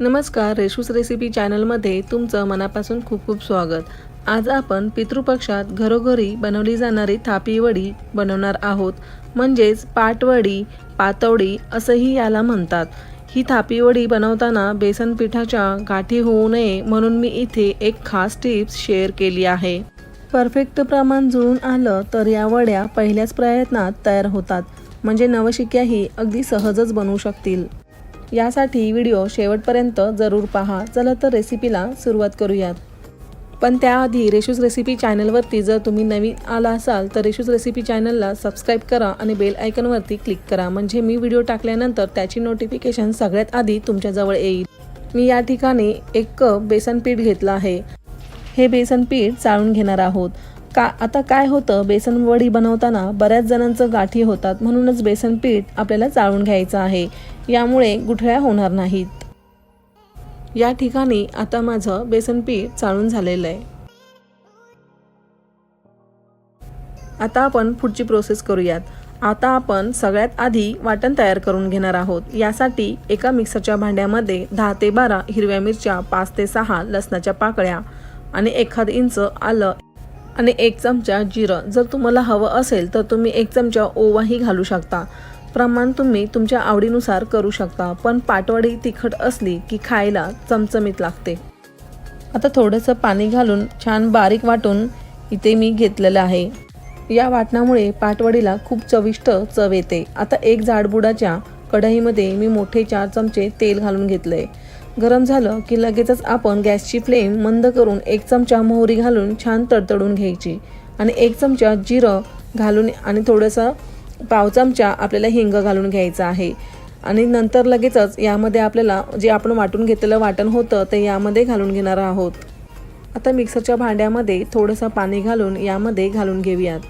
नमस्कार रेशूस रेसिपी चॅनलमध्ये तुमचं मनापासून खूप खूप स्वागत. आज आपण पितृपक्षात घरोघरी बनवली जाणारी थापी वडी बनवणार आहोत. म्हणजेच पाटवडी पातवडी असंही याला म्हणतात. ही थापी वडी बनवताना बेसन पिठाच्या गाठी होऊ नये म्हणून मी इथे एक खास टिप्स शेअर केली आहे. परफेक्ट प्रमाण जुळून आलं तर या वड्या पहिल्याच प्रयत्नात तयार होतात. म्हणजे नवशिक्याही अगदी सहजच बनवू शकतील. यासाठी व्हिडिओ शेवटपर्यंत जरूर पहा. चला तर रेसिपीला सुरुवात करूयात. पण त्याआधी रेशूज रेसिपी चॅनलवरती जर तुम्ही नवीन आला असाल तर रेशूज रेसिपी चॅनलला सबस्क्राईब करा आणि बेल आयकनवरती क्लिक करा. म्हणजे मी व्हिडिओ टाकल्यानंतर त्याची नोटिफिकेशन सगळ्यात आधी तुमच्याजवळ येईल. मी या ठिकाणी एक कप बेसन पीठ घेतलं आहे. हे बेसन पीठ चाळून घेणार आहोत. का आता काय होतं? बेसन वडी बनवताना बऱ्याच जणांचं गाठी होतात म्हणूनच बेसन पीठ आपल्याला चाळून घ्यायचं आहे. यामुळे गुठळ्या होणार नाहीत. या ठिकाणी आता माझं बेसन पीठ चाळून झालेलं आहे. आता आपण पुढची प्रोसेस करूयात. आता आपण सगळ्यात आधी वाटण तयार करून घेणार आहोत. यासाठी एका मिक्सरच्या भांड्यामध्ये दहा ते बारा हिरव्या मिरच्या पाच ते सहा लसणाच्या पाकळ्या आणि एखाद इंच आलं आणि एक चमचा जिरं. जर तुम्हाला हवं असेल तर तुम्ही एक चमचा ओवाही घालू शकता. प्रमाण तुम्ही तुमच्या आवडीनुसार करू शकता पण पाटवडी तिखट असली की खायला चमचमीत लागते. आता थोडंसं पाणी घालून छान बारीक वाटून इथे मी घेतलेलं आहे. या वाटणामुळे पाटवडीला खूप चविष्ट चव येते. आता एक जाडबुडाच्या कढईमध्ये मी मोठे चार चमचे तेल घालून घेतले गरम झालं की लगेचच आपण गॅसची फ्लेम मंद करून एक चमचा मोहरी घालून छान तडतडून घ्यायची. आणि एक चमचा जिरं घालून आणि थोडंसं पाव चमचा आपल्याला हिंग घालून घ्यायचं आहे. आणि नंतर लगेचच यामध्ये आपल्याला जे आपण वाटून घेतलेलं वाटण होतं ते यामध्ये घालून घेणार आहोत. आता मिक्सरच्या भांड्यामध्ये थोडंसं पाणी घालून यामध्ये घालून घेऊयात.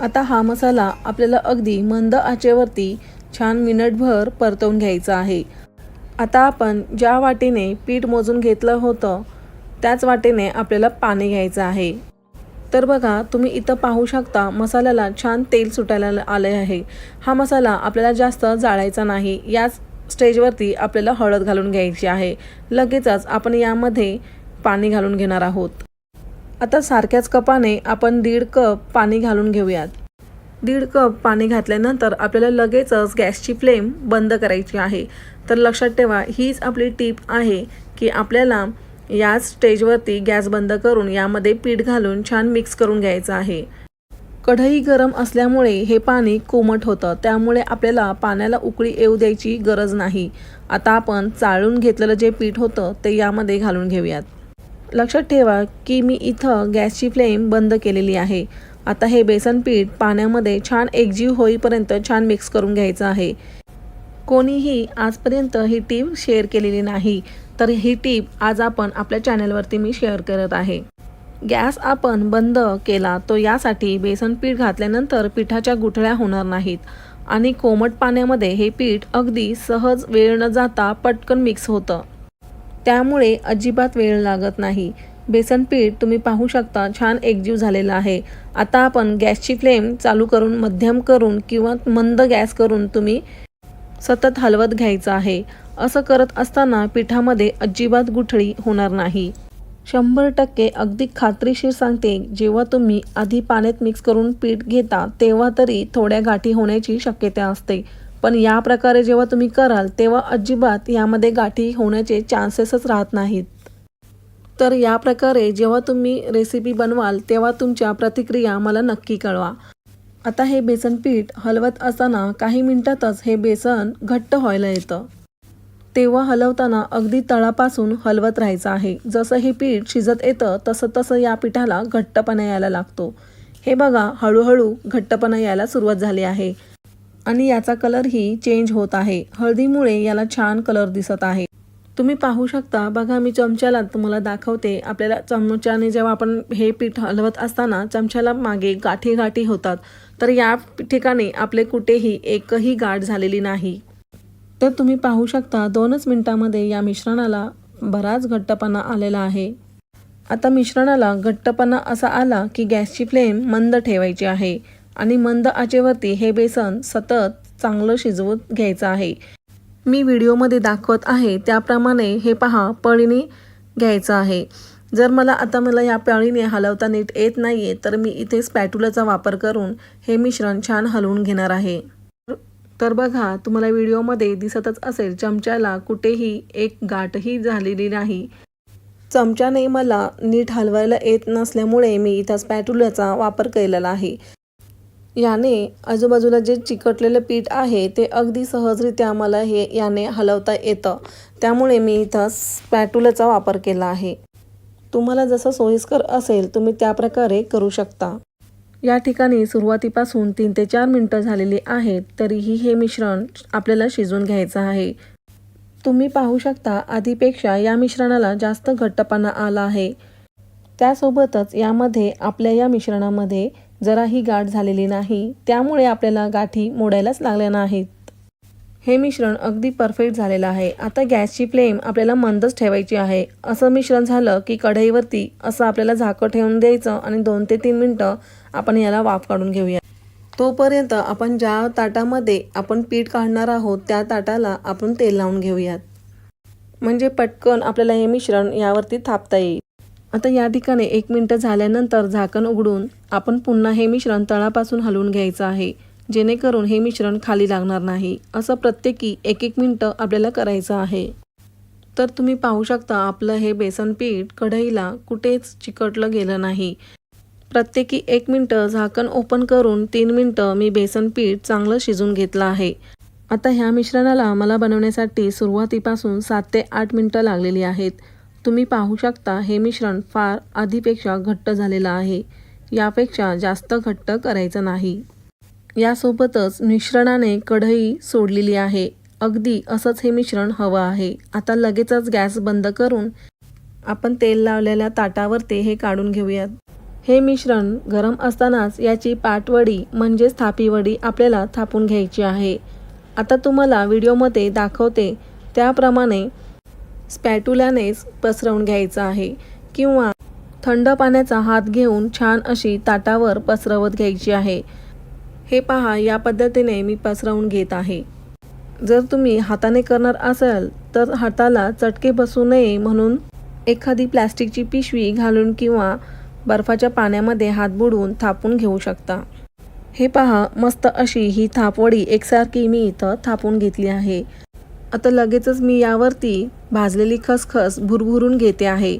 आता हा मसाला आपल्याला अगदी मंद आचेवरती छान मिनटभर परतवून घ्यायचा आहे. आता आपण ज्या वाटीने पीठ मोजून घेतलं होतं त्याच वाटेने आपल्याला पाणी घ्यायचं आहे. तर बघा तुम्ही इथं पाहू शकता मसाल्याला छान तेल सुटायला आले आहे. हा मसाला आपल्याला जास्त जाळायचा नाही. याच स्टेजवरती आपल्याला हळद घालून घ्यायची आहे. लगेचच आपण यामध्ये पाणी घालून घेणार आहोत. आता सारख्याच कपाने आपण दीड कप पाणी घालून घेऊयात. दीड कप पाणी घातल्यानंतर आपल्याला लगेचच गॅसची फ्लेम बंद करायची आहे. तर लक्षात ठेवा हीच आपली टीप आहे की आपल्याला याच स्टेजवरती गॅस बंद करून यामध्ये पीठ घालून छान मिक्स करून घ्यायचं आहे. कढई गरम असल्यामुळे हे पाणी कोमट होतं त्यामुळे आपल्याला पाण्याला उकळी येऊ द्यायची गरज नाही. आता आपण चाळून घेतलेलं जे पीठ होतं ते यामध्ये घालून घेऊयात. लक्षात ठेवा की मी इथं गॅसची फ्लेम बंद केलेली आहे. आता हे बेसन पीठ पाण्यामध्ये छान एकजीव होईपर्यंत छान मिक्स करून घ्यायचं आहे. कोणीही आजपर्यंत ही टीप शेअर केलेली नाही तर ही टीप आज आपण आपल्या चॅनलवरती मी शेअर करत आहे. गॅस आपण बंद केला तो यासाठी बेसन पीठ घातल्यानंतर पिठाच्या गुठळ्या होणार नाहीत आणि कोमट पाण्यामध्ये हे पीठ अगदी सहज वेळ न जाता पटकन मिक्स होतं. त्यामुळे अजिबात वेळ लागत नाही. बेसन पीठ तुम्ही पाहू शकता छान एकजीव झालेला आहे. आता आपण गॅसची फ्लेम चालू करून मध्यम करून किंवा मंद गॅस करून तुम्ही सतत हलवत घ्यायचं आहे. असं करत असताना पिठामध्ये अजिबात गुठळी होणार नाही. शंभर टक्के अगदी खात्रीशीर सांगते जेव्हा तुम्ही आधी पाण्यात मिक्स करून पीठ घेता तेव्हा तरी थोड्या गाठी होण्याची शक्यता असते. पण या प्रकारे जेव्हा तुम्ही कराल तेव्हा अजिबात यामध्ये गाठी होण्याचे चान्सेसच राहत नाहीत. तर या प्रकारे जेव्हा तुम्ही रेसिपी बनवाल तेव्हा तुमच्या प्रतिक्रिया मला नक्की कळवा. आता हे बेसन पीठ हलवत असताना काही मिनिटातच हे बेसन घट्ट व्हायला येतं. तेव्हा हलवताना अगदी तळापासून हलवत राहायचं आहे. जसं हे पीठ शिजत येतं तसं तसं या पिठाला घट्टपणा यायला लागतो. हे बघा हळूहळू घट्टपणा यायला सुरुवात झाली आहे. आणि याचा कलरही चेंज होत आहे. हळदीमुळे याला छान कलर दिसत आहे. तुम्ही पाहू शकता. बघा मी चमच्याला तुम्हाला दाखवते. आपल्याला चमच्याने जेव्हा आपण हे पीठ हलवत असताना चमच्याला मागे गाठी गाठी होतात. तर या ठिकाणी आपले कुठेही एकही गाठ झालेली नाही. तर तुम्ही पाहू शकता दोनच मिनटामध्ये या मिश्रणाला बराच घट्टपणा आलेला आहे. आता मिश्रणाला घट्टपणा असा आला की गॅसची फ्लेम मंद ठेवायची आहे आणि मंद आचेवरती हे बेसन सतत चांगलं शिजवत घ्यायचं आहे. मी व्हिडिओमध्ये दाखवत आहे त्याप्रमाणे हे पहा पळीने घ्यायचं आहे. जर मला आता मला या पळीने हलवता नीट येत नाही आहे तर मी इथे स्पॅटुलाचा वापर करून हे मिश्रण छान हलवून घेणार आहे. तर बघा तुम्हाला व्हिडिओमध्ये दिसतच असेल चमच्याला कुठेही एक गाठही झालेली नाही. चमच्याने मला नीट हलवायला येत नसल्यामुळे मी इथं स्पॅटुलाचा वापर केलेला आहे. याने आजूबाजूला जे चिकटलेलं पीठ आहे ते अगदी सहजरित्या आम्हाला हे याने हलवता येतं. त्यामुळे मी इथं स्पॅटुलाचा वापर केला आहे. तुम्हाला जसं सोयीस्कर असेल तुम्ही त्या प्रकारे करू शकता. या ठिकाणी सुरुवातीपासून तीन ते चार मिनटं झालेली आहेत तरीही हे मिश्रण आपल्याला शिजून घ्यायचं आहे. तुम्ही पाहू शकता आधीपेक्षा या मिश्रणाला जास्त घट्टपणा आला आहे. त्यासोबतच यामध्ये आपल्या या मिश्रणामध्ये जराही गाठ झालेली नाही त्यामुळे आपल्याला गाठी मोडायलाच लागल्या नाहीत. हे मिश्रण अगदी परफेक्ट झालेलं आहे. आता गॅसची फ्लेम आपल्याला मंदच ठेवायची आहे. असं मिश्रण झालं की कढईवरती असं आपल्याला झाकं ठेवून द्यायचं आणि दोन ते तीन मिनटं आपण याला वाफ काढून घेऊया. तोपर्यंत आपण ज्या ताटामध्ये आपण पीठ काढणार आहोत त्या ताटाला आपण तेल लावून घेऊयात. म्हणजे पटकन आपल्याला हे मिश्रण यावरती थापता येईल. आता या ठिकाणी एक मिनटं झाल्यानंतर झाकण उघडून आपण पुन्हा हे मिश्रण तळापासून हलवून घ्यायचं आहे. जेणेकरून हे मिश्रण खाली लागणार नाही. असं प्रत्येकी एक एक मिनटं आपल्याला करायचं आहे. तर तुम्ही पाहू शकता आपलं हे बेसन पीठ कढईला कुठेच चिकटलं गेलं नाही. प्रत्येकी एक मिनटं झाकण ओपन करून तीन मिनटं मी बेसन पीठ चांगलं शिजून घेतलं आहे. आता ह्या मिश्रणाला मला बनवण्यासाठी सुरुवातीपासून सात ते आठ मिनटं लागलेली आहेत. तुम्ही पाहू शकता हे मिश्रण फार आधीपेक्षा घट्ट झालेलं आहे. यापेक्षा जास्त घट्ट करायचं नाही. यासोबतच मिश्रणाने कढई सोडलेली आहे. अगदी असंच हे मिश्रण हवं आहे. आता लगेचच गॅस बंद करून आपण तेल लावलेल्या ताटावरती हे काढून घेऊयात. हे मिश्रण गरम असतानाच याची पाटवडी म्हणजेच थापीवडी आपल्याला थापून घ्यायची आहे. आता तुम्हाला व्हिडिओमध्ये दाखवते. त्याप्रमाणे स्पॅटुल्यानेच पसरवून घ्यायचं आहे किंवा थंड पाण्याचा हात घेऊन छान अशी ताटावर पसरवत घ्यायची आहे. हे पहा या पद्धतीने मी पसरवून घेत आहे. जर तुम्ही हाताने करणार असाल तर हाताला चटके बसू नये म्हणून एखादी प्लॅस्टिकची पिशवी घालून किंवा बर्फाच्या पाण्यामध्ये हात बुडवून थापून घेऊ शकता. हे पहा मस्त अशी ही थापवडी एकसारखी मी इथं थापून घेतली आहे. आता लगेचच मी यावरती भाजलेली खसखस भुरभुरून घेते आहे.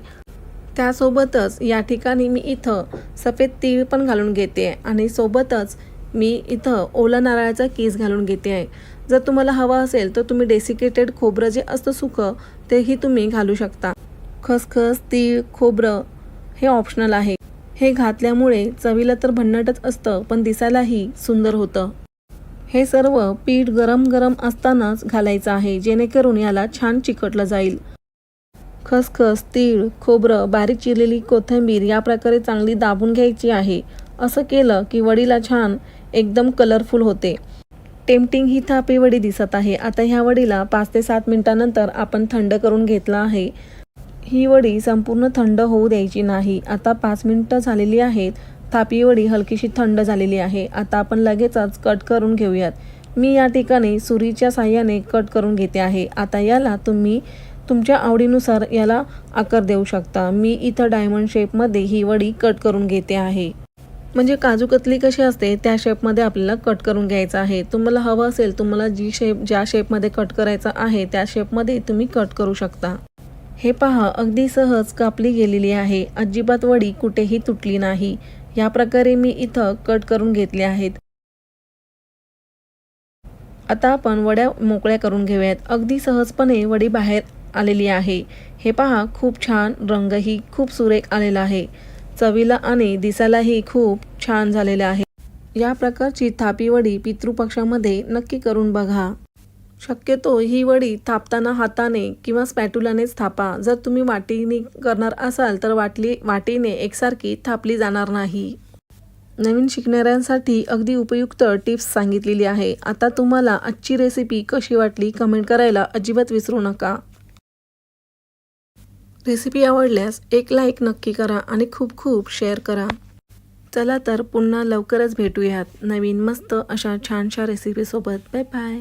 त्यासोबतच या ठिकाणी मी इथं सफेद तीळ पण घालून घेते आणि सोबतच मी इथं ओला नारळाचा केस घालून घेते आहे. जर तुम्हाला हवं असेल तर तुम्ही डेसिकेटेड खोबरं जे असतं सुकं तेही तुम्ही घालू शकता. खसखस तीळ खोबरं हे ऑप्शनल आहे. हे घातल्यामुळे चवीला तर भन्नाटच असतं पण दिसायलाही सुंदर होतं. हे सर्व पीठ गरम गरम असतानाच घालायचं आहे जेणेकरून याला छान चिकटलं जाईल. खसखस तीळ खोबरं बारीक चिरलेली कोथिंबीर या प्रकारे चांगली दाबून घ्यायची आहे. असं केलं की वडीला छान एकदम कलरफुल होते. टेम्पटिंग ही थापी वडी दिसत आहे. आता ह्या वडीला पाच ते सात मिनटानंतर आपण थंड करून घेतला आहे. ही वडी संपूर्ण थंड होऊ द्यायची नाही. आता पाच मिनिटं झालेली आहेत. थापी वडी हलकीशी थंड झालेली आहे. आता आपण लगेचच कट करून घेऊयात. मी या ठिकाणी सुरीच्या साह्याने कट करून घेते आहे. आता याला तुम्ही तुमच्या आवडीनुसार याला आकार देऊ शकता. मी इथं डायमंड शेपमध्ये ही वडी कट करून घेते आहे. म्हणजे काजू कतली कशी असते त्या शेपमध्ये आपल्याला कट करून घ्यायचं आहे. तुम्हाला हवं असेल तुम्हाला जी शेप ज्या शेपमध्ये कट करायचं आहे त्या शेपमध्ये तुम्ही कट करू शकता. हे पहा अगदी सहज कापली गेलेली आहे. अजिबात वडी कुठेही तुटली नाही. या प्रकारे मी इथं कट करून घेतले आहेत. आता आपण वड्या मोकळ्या करून घेऊयात. अगदी सहजपणे वडी बाहेर आलेली आहे. हे पहा खूप छान रंगही खूप सुरेख आलेला आहे. चवीला आणि दिसायलाही खूप छान झालेलं आहे. या प्रकारची थापी वडी पितृपक्षामध्ये नक्की करून बघा. शक्यतो ही वडी थापताना हाताने किंवा स्पॅटुलानेच थापा. जर तुम्ही वाटीने करणार असाल तर वाटली वाटीने एकसारखी थापली जाणार नाही. नवीन शिकणाऱ्यांसाठी अगदी उपयुक्त टिप्स सांगितलेली आहे. आता तुम्हाला आजची रेसिपी कशी वाटली कमेंट करायला अजिबात विसरू नका. रेसिपी आवडल्यास एक लाईक नक्की करा आणि खूप खूप शेअर करा. चला तर पुन्हा लवकरच भेटूयात नवीन मस्त अशा छानशा रेसिपीसोबत बाय बाय